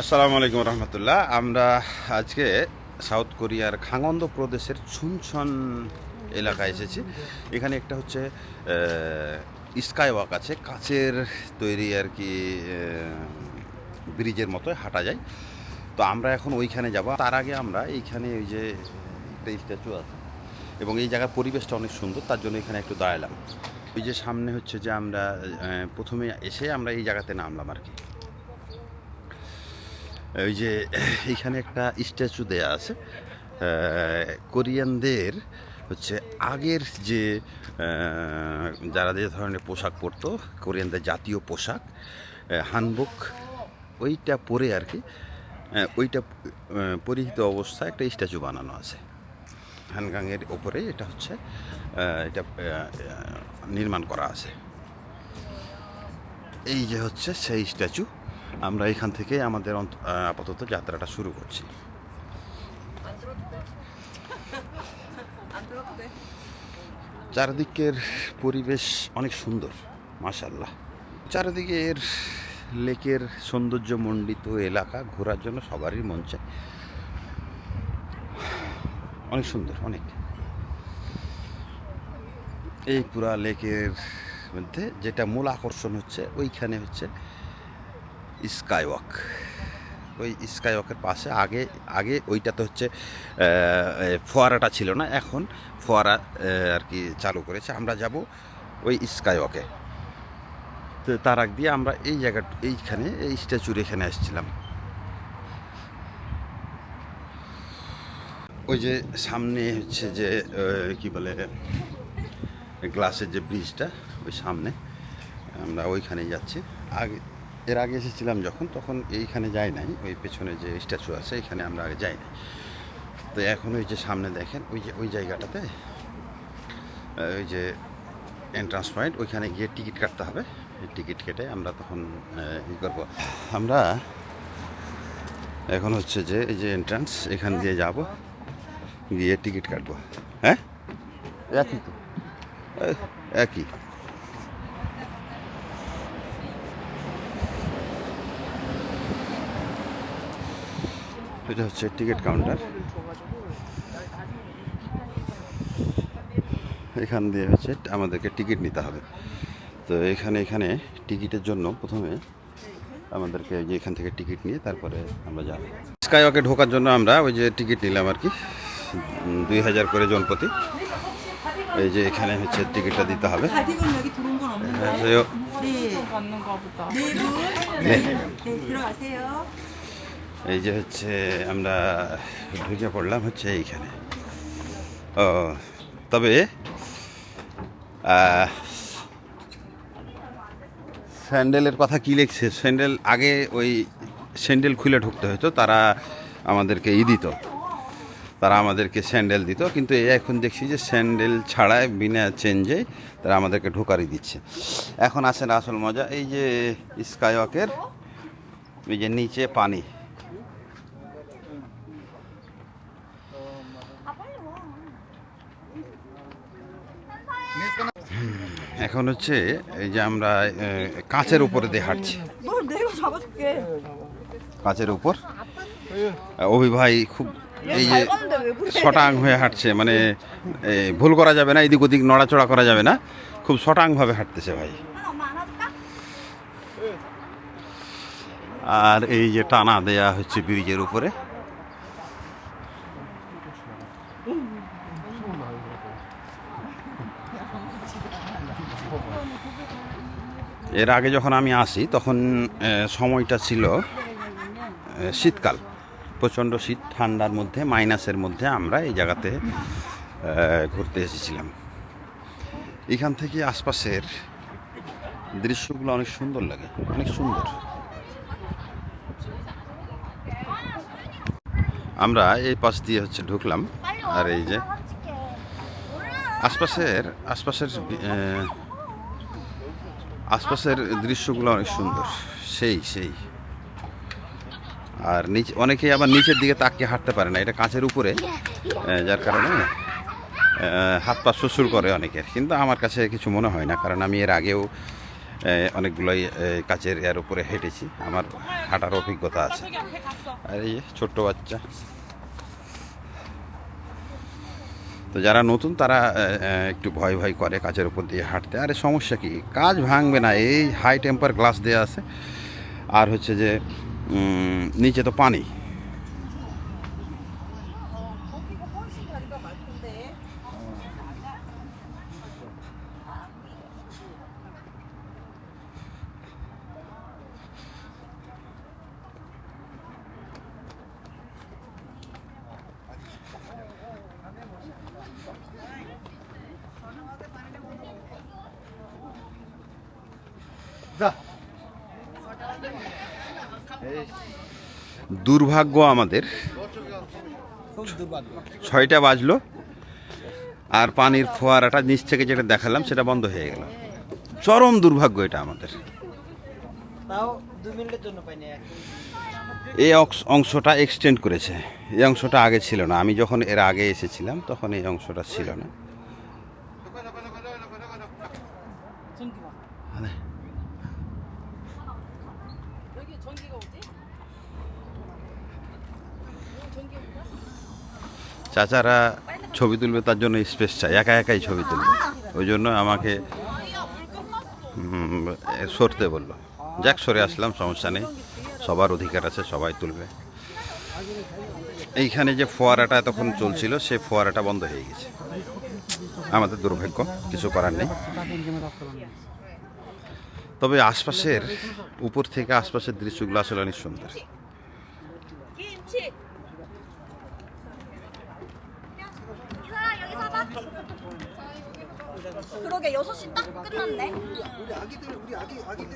আসসালামু আলাইকুম রহমতুল্লাহ। আমরা আজকে সাউথ কোরিয়ার খাঙ্গন্দ প্রদেশের ছুনছন এলাকায় এসেছি। এখানে একটা হচ্ছে স্কাই ওয়াক আছে। কাচের তৈরি আর কি ব্রিজের মতো হাঁটা যায়। তো আমরা এখন ওইখানে যাব। তার আগে আমরা এইখানে ওই যে একটা স্ট্যাচু আছে। এবং এই জায়গার পরিবেশটা অনেক সুন্দর। তার জন্য এখানে একটু দাঁড়ালাম। ওই যে সামনে হচ্ছে যে আমরা প্রথমে এসে আমরা এই জায়গাতে নামলাম আর কি। ওই যে এইখানে একটা স্ট্যাচু দেয়া আছে। কোরিয়ানদের হচ্ছে আগের যে যারা যে ধরনের পোশাক পরতো, কোরিয়ানদের জাতীয় পোশাক হানবুক, ওইটা পরে আর কি ওইটা পরিহিত অবস্থায় একটা স্ট্যাচু বানানো আছে। হানগাংয়ের ওপরে এটা হচ্ছে এটা নির্মাণ করা আছে। এই যে হচ্ছে সেই স্ট্যাচু। আমরা এখান থেকে আমাদের আপাতত যাত্রাটা শুরু করছি। চারদিকের পরিবেশ অনেক সুন্দর মাসাল্লাহ মাশাল্লাহ চারিদিকের লেকের সৌন্দর্যমণ্ডিত এলাকা ঘোরার জন্য সবারই মন চায়। অনেক সুন্দর, অনেক। এই পুরা লেকের মধ্যে যেটা মূল আকর্ষণ হচ্ছে, ওইখানে হচ্ছে স্কাই ওয়াক ওই স্কাই ওয়াকের পাশে আগে আগে ওইটাতে হচ্ছে ফোয়ারাটা ছিল না, এখন ফোয়ারা আর কি চালু করেছে। আমরা যাব ওই স্কাই ওয়াকে তো তার আগ দিয়ে আমরা এই জায়গা, এইখানে, এই স্ট্যাচুর এখানে এসেছিলাম ওই যে সামনে হচ্ছে যে কি বলে, গ্লাসের যে ব্রিজটা, ওই সামনে, আমরা ওইখানে যাচ্ছি। আগে এর আগে এসেছিলাম যখন তখন এইখানে যাই নাই ওই পেছনে যে স্ট্যাচু আছে এখানে আমরা আগে যাই নাই। তো এখন ওই যে সামনে দেখেন ওই যে ওই জায়গাটাতে ওই যে এন্ট্রান্স পয়েন্ট ওইখানে গিয়ে টিকিট কাটতে হবে। টিকিট কেটে আমরা তখন ই করব। আমরা এখন হচ্ছে যে এই যে এন্ট্রান্স এখান দিয়ে যাব গিয়ে টিকিট কাটবো। হ্যাঁ? একই তো। একই। এটা হচ্ছে টিকিট কাউন্টার এখান দিয়ে হচ্ছে আমাদেরকে টিকিট নিতে হবে তো এখানে এখানে টিকিটের জন্য প্রথমে আমাদেরকে যে এখান থেকে টিকিট নিয়ে তারপরে আমরা যাব স্কাই ওয়াকে ঢোকার জন্য আমরা ওই যে টিকিট নিলাম আর কি উম, দুই হাজার করে জনপ্রতি এই যে এখানে হচ্ছে টিকিটটা দিতে হবে 아직은 여기 들어온 건 없는 거예요? 안녕하세요. 네. 받는가 보다. 네 분. 네. 네, 들어가세요. এই যে হচ্ছে আমরা ঢুকে পড়লাম হচ্ছে এইখানে। ও, তবে স্যান্ডেলের কথা কি লিখছে? স্যান্ডেল আগে ওই স্যান্ডেল খুলে ঢুকতে হতো তারা আমাদেরকে ই দিত। তারা আমাদেরকে স্যান্ডেল দিত, কিন্তু এই এখন দেখছি যে স্যান্ডেল ছাড়ায় বিনা চেঞ্জে তারা আমাদেরকে ঢোকারি দিচ্ছে। এখন আসেন আসল মজা, এই যে স্কাইওয়াকের, এই যে নিচে পানি। এখন হচ্ছে এই যে আমরা কাঁচের উপরে দিয়ে হাঁটছি। কাঁচের উপর? অভি ভাই খুব এই যে শটাং হয়ে হাঁটছে মানে ভুল করা যাবে না, এদিক ওদিক নড়াচড়া করা যাবে না, খুব শটাংভাবে হাঁটতেছে ভাই। আর এই যে টানা দেয়া হচ্ছে ব্রিজের উপরে। এর আগে যখন আমি আসি, তখন সময়টা ছিল শীতকাল। প্রচণ্ড শীত, ঠান্ডার মধ্যে, মাইনাসের মধ্যে আমরা এই জায়গাতে ঘুরতে এসেছিলাম। এখান থেকে আশপাশের দৃশ্যগুলো অনেক সুন্দর লাগে, অনেক সুন্দর। আমরা এই পাশ দিয়ে হচ্ছে ঢুকলাম, আর এই যে আশপাশের আশপাশের আশপাশের দৃশ্যগুলো অনেক সুন্দর। সেই সেই। আর নিচে, অনেকেই আবার নিচের দিকে তাকিয়ে হাঁটতে পারে না, এটা কাঁচের উপরে। যার কারণে হাত পা শ্বশুর করে অনেকের। কিন্তু আমার কাছে কিছু মনে হয় না, কারণ আমি এর আগেও অনেকগুলোই কাচের এর উপরে হেঁটেছি। আমার হাঁটার অভিজ্ঞতা আছে। আর এই ছোট্ট বাচ্চা। তো যারা নতুন তারা একটু ভয় ভয় করে কাজের উপর দিয়ে হাঁটতে। আরে সমস্যা কি? কাজ ভাঙবে না, এই হাই টেম্পার গ্লাস দেওয়া আছে। আর হচ্ছে যে নিচে তো পানি। দুর্ভাগ্য আমাদের। ছয়টা বাজলো আর পানির ফোয়ারাটা নিচ থেকে যেটা দেখালাম সেটা বন্ধ হয়ে গেল। চরম দুর্ভাগ্য এটা আমাদের। তাও দুই মিনিটের জন্য পাইনি এক এই অংশটা এক্সটেন্ড করেছে। এই অংশটা আগে ছিল না। আমি যখন এর আগে এসেছিলাম তখন এই অংশটা ছিল না মানে চাচারা ছবি তুলবে, তার জন্য স্পেস চাই। একা একাই ছবি তুলবে। ওই জন্য আমাকে সরতে বলল। যাক, সরে আসলাম, সমস্যা নেই। সবার অধিকার আছে, সবাই তুলবে। এইখানে যে ফোয়ারাটা এতক্ষণ চলছিল সে ফোয়ারাটা বন্ধ হয়ে গেছে। আমাদের দুর্ভাগ্য, কিছু করার নেই। তবে আশপাশের, উপর থেকে আশপাশের দৃশ্যগুলো আসলে অনেক সুন্দর। 그러게 6시 딱 끝났네. 우리 아기들 우리 아기 아기들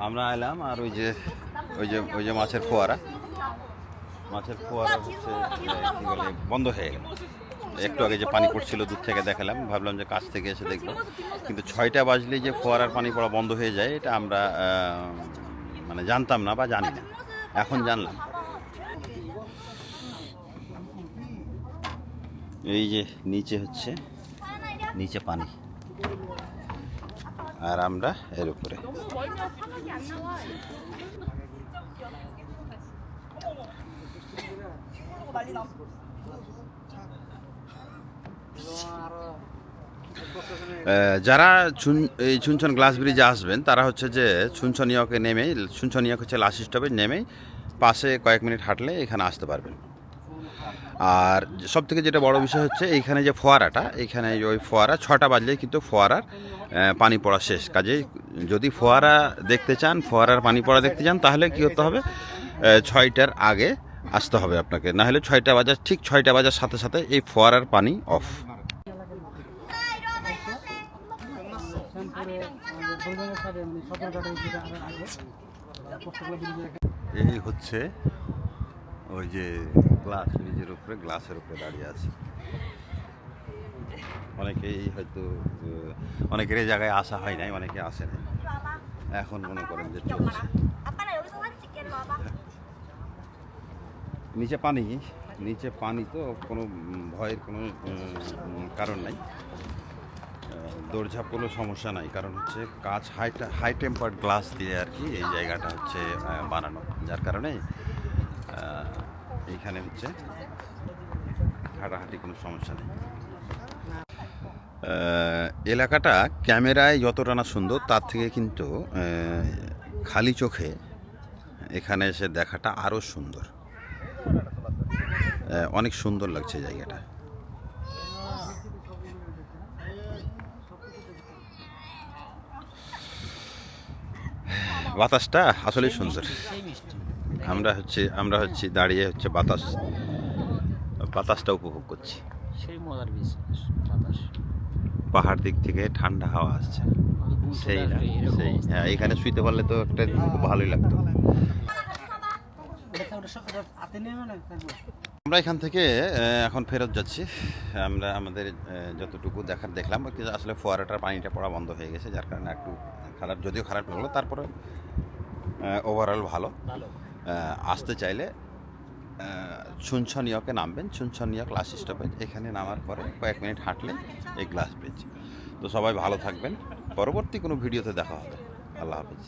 আমরা এলাম আর ওই যে ওই যে ওই যে মাছের ফোয়ারা মাছের ফোয়ারা হচ্ছে এ, কি বলে বন্ধ হয়ে গেল একটু আগে যে পানি পড়ছিল দূর থেকে দেখালাম ভাবলাম যে কাছ থেকে এসে দেখবো কিন্তু ছয়টা বাজলে যে ফোয়ারার পানি পড়া বন্ধ হয়ে যায় এটা আমরা আহ, মানে জানতাম না বা জানি না এখন জানলাম এই যে নিচে হচ্ছে, নিচে পানি। আর আমরা এর উপরে। যারা এই ছুনছন গ্লাস ব্রিজে আসবেন, তারা হচ্ছে যে ছুনছনিয়াকে নেমে ছুনছনিয়াক হচ্ছে লাস্ট স্টপেজ নেমে পাশে কয়েক মিনিট হাঁটলে এখানে আসতে পারবেন। আর সব থেকে যেটা বড় বিষয় হচ্ছে, এইখানে যে ফোয়ারাটা, এইখানে ওই ফোয়ারা ছটা বাজলেই কিন্তু ফোয়ারার পানি পড়া শেষ। কাজেই যদি ফোয়ারা দেখতে চান, ফোয়ারার পানি পড়া দেখতে চান, তাহলে কি হতে হবে? ছয়টার আগে আসতে হবে আপনাকে। না হলে ছয়টা বাজার, ঠিক ছয়টা বাজার সাথে সাথে এই ফোয়ারার পানি অফ। এই হচ্ছে ওই যে গ্লাস নিজের উপরে গ্লাসের উপরে দাঁড়িয়ে আছে। অনেকেই হয়তো অনেকের এই জায়গায় আসা হয় নাই, অনেকে আসে নাই। এখন মনে করেন যে চলছে নিচে পানি নিচে পানি তো কোনো ভয়ের কোনো কারণ নাই। দৌড়ঝাঁপ কোনো সমস্যা নাই, কারণ হচ্ছে কাজ হাই হাই টেম্পার্ড গ্লাস দিয়ে আর কি এই জায়গাটা হচ্ছে বানানো। যার কারণে এইখানে হচ্ছে হাঁটাহাঁটি কোনো সমস্যা নেই। এলাকাটা ক্যামেরায় যতটা না সুন্দর, তার থেকে কিন্তু খালি চোখে এখানে এসে দেখাটা আরও সুন্দর। অনেক সুন্দর লাগছে জায়গাটা। বাতাসটা আসলেই সুন্দর। আমরা হচ্ছে আমরা হচ্ছে দাঁড়িয়ে হচ্ছে বাতাস বাতাসটা উপভোগ করছি। সেই মজার বাতাস। পাহাড় দিক থেকে ঠান্ডা হাওয়া আসছে। সেই সেই হ্যাঁ এখানে শুইতে পারলে তো একটা খুব ভালোই লাগতো। হাতে নেবে না আমরা এখান থেকে এখন ফেরত যাচ্ছি। আমরা আমাদের যতটুকু দেখার দেখলাম কিন্তু আসলে ফোয়ারাটার পানিটা পড়া বন্ধ হয়ে গেছে যার কারণে একটু খারাপ যদিও খারাপ লাগল তারপরে ওভারঅল ভালো। ভালো। আসতে চাইলে ছুনছনিয়কে নামবেন ছুনছনিয়া ক্লাস স্টপেজ এখানে নামার পরে কয়েক মিনিট হাঁটলে এই গ্লাস ব্রিজ তো সবাই ভালো থাকবেন। পরবর্তী কোনো ভিডিওতে দেখা হবে। আল্লাহ হাফিজ।